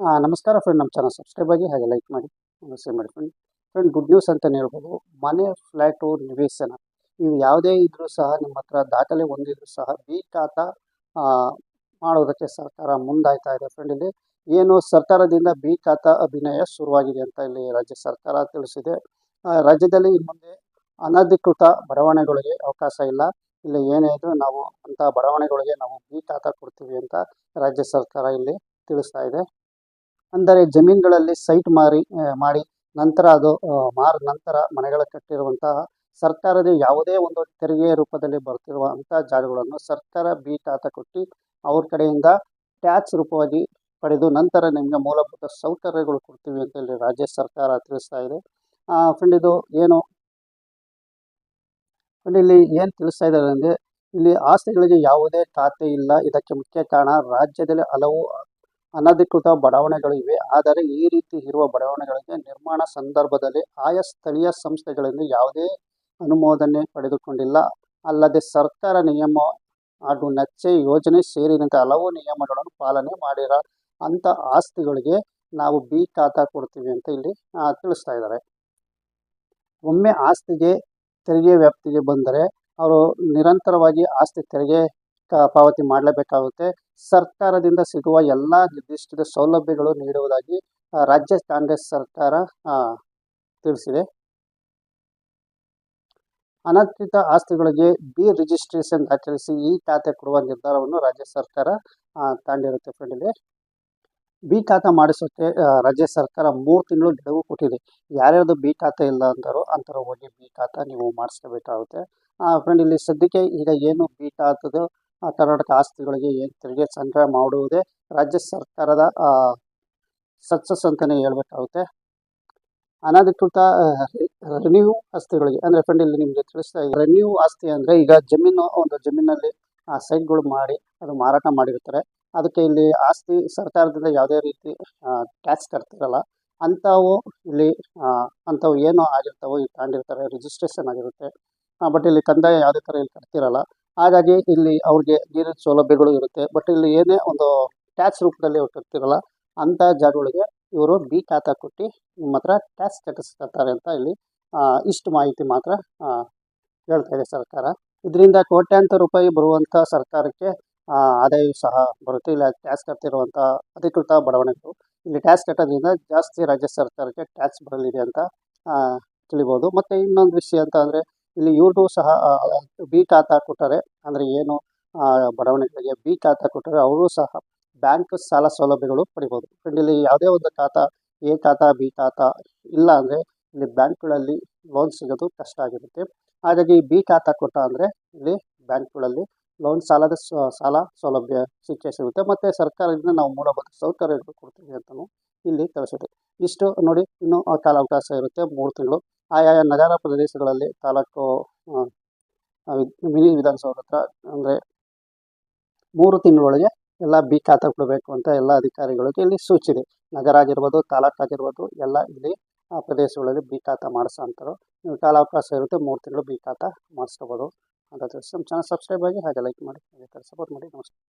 ನಮಸ್ಕಾರ ಫ್ರೆಂಡ್ ನಮ್ಮ channel subscribe ಆಗಿ ಹಾಗೆ ಲೈಕ್ ಮಾಡಿ ಶೇರ್ ಮಾಡಿ ಫ್ರೆಂಡ್ ಫ್ರೆಂಡ್ ಗುಡ್ ನ್ಯೂಸ್ ಅಂತಲೇ ಹೇಳ್ಬೋದು. ಮನೆ ಫ್ಲ್ಯಾಟು ನಿವೇಶನ. ನೀವು ಯಾವುದೇ ಇದ್ದರೂ ಸಹ ನಿಮ್ಮ ಹತ್ರ ದಾಖಲೆ ಹೊಂದಿದ್ರು ಸಹ ಬಿ ಮಾಡೋದಕ್ಕೆ ಸರ್ಕಾರ ಮುಂದಾಯ್ತಾ ಇದೆ ಫ್ರೆಂಡ್ ಇಲ್ಲಿ. ಏನು ಸರ್ಕಾರದಿಂದ ಬಿ ಅಭಿನಯ ಶುರುವಾಗಿದೆ ಅಂತ ಇಲ್ಲಿ ರಾಜ್ಯ ಸರ್ಕಾರ ತಿಳಿಸಿದೆ. ರಾಜ್ಯದಲ್ಲಿ ಮುಂದೆ ಅನಧಿಕೃತ ಬಡಾವಣೆಗಳಿಗೆ ಅವಕಾಶ ಇಲ್ಲ. ಇಲ್ಲಿ ಏನೇ ಇದ್ರೂ ನಾವು ಅಂಥ ಬಡಾವಣೆಗಳಿಗೆ ನಾವು ಬಿ ಕೊಡ್ತೀವಿ ಅಂತ ರಾಜ್ಯ ಸರ್ಕಾರ ಇಲ್ಲಿ ತಿಳಿಸ್ತಾ ಇದೆ. ಅಂದರೆ ಜಮೀನುಗಳಲ್ಲಿ ಸೈಟ್ ಮಾರಿ ಮಾಡಿ ನಂತರ ಅದು ಮಾರ ನಂತರ ಮನೆಗಳ ಕಟ್ಟಿರುವಂತಹ ಸರ್ಕಾರದ ಯಾವುದೇ ಒಂದು ತೆರಿಗೆ ರೂಪದಲ್ಲಿ ಬರ್ತಿರುವಂತಹ ಜಾಗಗಳನ್ನು ಸರ್ಕಾರ ಬಿ ಖಾತಾ ಕೊಟ್ಟು ಅವ್ರ ಕಡೆಯಿಂದ ಟ್ಯಾಕ್ಸ್ ರೂಪವಾಗಿ ಪಡೆದು ನಂತರ ನಿಮಗೆ ಮೂಲಭೂತ ಸೌಕರ್ಯಗಳು ಕೊಡ್ತೀವಿ ಅಂತ ಹೇಳಿ ರಾಜ್ಯ ಸರ್ಕಾರ ತಿಳಿಸ್ತಾ ಇದೆ. ಫ್ರೆಂಡ್ ಇದು ಏನು? ಫ್ರೆಂಡ್ ಇಲ್ಲಿ ಏನು ತಿಳಿಸ್ತಾ ಇದ್ದಾರೆ ಅಂದರೆ ಇಲ್ಲಿ ಆಸ್ತಿಗಳಿಗೆ ಯಾವುದೇ ಖಾತೆ ಇಲ್ಲ. ಇದಕ್ಕೆ ಮುಖ್ಯ ಕಾರಣ ರಾಜ್ಯದಲ್ಲಿ ಹಲವು ಅನಧಿಕೃತ ಬಡಾವಣೆಗಳು ಇವೆ. ಆದರೆ ಈ ರೀತಿ ಇರುವ ಬಡಾವಣೆಗಳಿಗೆ ನಿರ್ಮಾಣ ಸಂದರ್ಭದಲ್ಲಿ ಆಯಾ ಸ್ಥಳೀಯ ಸಂಸ್ಥೆಗಳಿಂದ ಯಾವುದೇ ಅನುಮೋದನೆ ಪಡೆದುಕೊಂಡಿಲ್ಲ. ಅಲ್ಲದೆ ಸರ್ಕಾರ ನಿಯಮ ಹಾಗೂ ನಚ್ಚೆ ಯೋಜನೆ ಸೇರಿದಂತೆ ಹಲವು ನಿಯಮಗಳನ್ನು ಪಾಲನೆ ಮಾಡಿರ ಅಂಥ ಆಸ್ತಿಗಳಿಗೆ ನಾವು ಬಿ ಖಾತಾ ಕೊಡ್ತೀವಿ ಅಂತ ಇಲ್ಲಿ ತಿಳಿಸ್ತಾ ಇದ್ದಾರೆ. ಒಮ್ಮೆ ಆಸ್ತಿಗೆ ತೆರಿಗೆ ವ್ಯಾಪ್ತಿಗೆ ಬಂದರೆ ಅವರು ನಿರಂತರವಾಗಿ ಆಸ್ತಿ ತೆರಿಗೆ ಪಾವತಿ ಮಾಡಲೇಬೇಕಾಗುತ್ತೆ. ಸರ್ಕಾರದಿಂದ ಸಿಗುವ ಎಲ್ಲ ನಿರ್ದಿಷ್ಟ ಸೌಲಭ್ಯಗಳು ನೀಡುವುದಾಗಿ ರಾಜ್ಯ ಕಾಂಗ್ರೆಸ್ ಸರ್ಕಾರ ತಿಳಿಸಿದೆ. ಅನಧಿಕೃತ ಆಸ್ತಿಗಳಿಗೆ ಬಿ ರಿಜಿಸ್ಟ್ರೇಷನ್ ದಾಖಲಿಸಿ ಈ ಖಾತೆ ಕೊಡುವ ನಿರ್ಧಾರವನ್ನು ರಾಜ್ಯ ಸರ್ಕಾರ ತಾಂಡಿರುತ್ತೆ ಫ್ರೆಂಡ್ ಬಿ ಖಾತೆ ಮಾಡಿಸೋಕ್ಕೆ ರಾಜ್ಯ ಸರ್ಕಾರ ಮೂರು ತಿಂಗಳು ಗಡುವು ಕೊಟ್ಟಿದೆ. ಯಾರ್ಯಾರ್ದು ಬಿ ಖಾತೆ ಇಲ್ಲ ಅಂತಾರೋ ಅಂತರ ಹೋಗಿ ಬಿ ಖಾತೆ ನೀವು ಮಾಡಿಸ್ಕೋಬೇಕಾಗುತ್ತೆ. ಫ್ರೆಂಡ್, ಇಲ್ಲಿ ಸದ್ಯಕ್ಕೆ ಈಗ ಏನು ಬಿ ಖಾತದ ಕರ್ನಾಟಕ ಆಸ್ತಿಗಳಿಗೆ ಏನು ತೆರಿಗೆ ಸಂಗ್ರಹ ಮಾಡುವುದೇ ರಾಜ್ಯ ಸರ್ಕಾರದ ಸಕ್ಸಸ್ ಅಂತಲೇ ಹೇಳ್ಬೇಕಾಗುತ್ತೆ. ಅನಧಿಕೃತ ರೆನ್ಯೂ ಆಸ್ತಿಗಳಿಗೆ, ಅಂದರೆ ಫ್ರೆಂಡ್ ಇಲ್ಲಿ ನಿಮಗೆ ತಿಳಿಸ್ತಾ ಇದೆ ರೆನ್ಯೂ ಆಸ್ತಿ ಅಂದರೆ ಈಗ ಜಮೀನು, ಒಂದು ಜಮೀನಲ್ಲಿ, ಆ, ಸೈಟ್ಗಳು ಮಾಡಿ, ಅದು ಮಾರಾಟ ಮಾಡಿರ್ತಾರೆ. ಅದಕ್ಕೆ ಇಲ್ಲಿ ಆಸ್ತಿ ಸರ್ಕಾರದಿಂದ ಯಾವುದೇ ರೀತಿ ಟ್ಯಾಕ್ಸ್ ಕಟ್ತಿರಲ್ಲ ಅಂಥವು ಇಲ್ಲಿ ಅಂಥವು ಏನು ಆಗಿರ್ತಾವೋ, ಇಲ್ಲಿ ತಗೊಂಡಿರ್ತಾರೆ ರಿಜಿಸ್ಟ್ರೇಷನ್ ಆಗಿರುತ್ತೆ. ಬಟ್ ಇಲ್ಲಿ ಕಂದಾಯ ಯಾವುದೇ ಥರ ಇಲ್ಲಿ ಕಟ್ತಿರಲ್ಲ ಹಾಗಾಗಿ ಇಲ್ಲಿ ಅವ್ರಿಗೆ ನೀರಿನ ಸೌಲಭ್ಯಗಳು ಇರುತ್ತೆ. ಬಟ್ ಇಲ್ಲಿ ಏನೇ ಒಂದು ಟ್ಯಾಕ್ಸ್ ರೂಪದಲ್ಲಿ ಅವ್ರು ಕಟ್ತಿರಲ್ಲ ಅಂಥ ಜಾಗಗಳಿಗೆ ಇವರು ಬಿ ಖಾತಾ ಕೊಟ್ಟು ನಿಮ್ಮ ಹತ್ರ ಟ್ಯಾಕ್ಸ್ ಕಟ್ಟಿಸ್ಕೊಳ್ತಾರೆ ಅಂತ ಇಲ್ಲಿ ಇಷ್ಟು ಮಾಹಿತಿ ಮಾತ್ರ ಹೇಳ್ತಾ ಇದೆ ಸರ್ಕಾರ. ಇದರಿಂದ ಕೋಟ್ಯಾಂತರ ರೂಪಾಯಿ ಬರುವಂಥ ಸರ್ಕಾರಕ್ಕೆ ಆದಾಯ ಸಹ ಬರುತ್ತೆ. ಇಲ್ಲ ಟ್ಯಾಕ್ಸ್ ಕಟ್ತಿರುವಂಥ ಅಧಿಕೃತ ಬಡಾವಣೆಗಳು. ಇಲ್ಲಿ ಟ್ಯಾಕ್ಸ್ ಕಟ್ಟೋದ್ರಿಂದ ಜಾಸ್ತಿ ರಾಜ್ಯ ಸರ್ಕಾರಕ್ಕೆ ಟ್ಯಾಕ್ಸ್ ಬರಲಿದೆ ಅಂತ ತಿಳಿಬೋದು. ಮತ್ತು ಇನ್ನೊಂದು ವಿಷಯ ಅಂತ ಅಂದರೆ ಇಲ್ಲಿ ಇವ್ರಿಗೂ ಸಹ ಬಿ ಖಾತಾ ಕೊಟ್ಟರೆ ಅಂದರೆ ಏನು ಬಡಾವಣೆಗಳಿಗೆ ಬಿ ಖಾತಾ ಕೊಟ್ಟರೆ ಅವರು ಸಹ ಬ್ಯಾಂಕ್ ಸಾಲ ಸೌಲಭ್ಯಗಳು ಪಡಿಬೋದು. ಫ್ರೆಂಡ್ ಇಲ್ಲಿ ಯಾವುದೇ ಒಂದು ಖಾತಾ ಎ ಖಾತಾ ಬಿ ಖಾತಾ ಇಲ್ಲ ಅಂದರೆ ಇಲ್ಲಿ ಬ್ಯಾಂಕ್ಗಳಲ್ಲಿ ಲೋನ್ ಸಿಗೋದು ಕಷ್ಟ ಆಗಿರುತ್ತೆ. ಹಾಗಾಗಿ ಬಿ ಖಾತಾ ಕೊಟ್ಟ ಅಂದರೆ ಇಲ್ಲಿ ಬ್ಯಾಂಕ್ಗಳಲ್ಲಿ ಲೋನ್ ಸಾಲದ ಸಾಲ ಸೌಲಭ್ಯ ಸಿಕ್ಕೇ ಸಿಗುತ್ತೆ. ಮತ್ತು ಸರ್ಕಾರದಿಂದ ನಾವು ಮೂಲಭೂತ ಸೌಕರ್ಯಗಳು ಕೊಡ್ತೀವಿ ಅಂತಲೂ ಇಲ್ಲಿ ತಿಳಿಸಿದೆ. ಇಷ್ಟು ನೋಡಿ, ಇನ್ನೂ ಕಾಲಾವಕಾಶ ಇರುತ್ತೆ, ಮೂರು ತಿಂಗಳು. ಆಯಾ ನಗರ ಪ್ರದೇಶಗಳಲ್ಲಿ ತಾಲೂಕು ಮಿನಿ ವಿಧಾನಸೌಧ ಹತ್ರ ಅಂದರೆ ಮೂರು ತಿಂಗಳೊಳಗೆ ಎಲ್ಲ ಬಿ ಖಾತೆ ಕೊಡಬೇಕು ಅಂತ ಎಲ್ಲ ಅಧಿಕಾರಿಗಳಿಗೆ ಇಲ್ಲಿ ಸೂಚಿದೆ ನಗರ ಆಗಿರ್ಬೋದು, ತಾಲೂಕು ಆಗಿರ್ಬೋದು, ಎಲ್ಲ ಇಲ್ಲಿ ಆ ಪ್ರದೇಶಗಳಲ್ಲಿ ಬಿ ಖಾತೆ ಮಾಡಿಸೋ ಅಂಥವ್ರು ನೀವು ಕಾಲಾವಕಾಶ ಇರುತ್ತೆ, ಮೂರು ತಿಂಗಳು ಬಿ ಖಾತೆ ಮಾಡಿಸ್ಕೋಬೋದು ಅಂತ ತಿಳಿಸಿ ನಮ್ಮ ಚಾನಲ್ ಸಬ್ಸ್ಕ್ರೈಬ್ ಆಗಿ ಹಾಗೆ ಲೈಕ್ ಮಾಡಿ, ಹಾಗೆ ಸಪೋರ್ಟ್ ಮಾಡಿ. ನಮಸ್ಕಾರ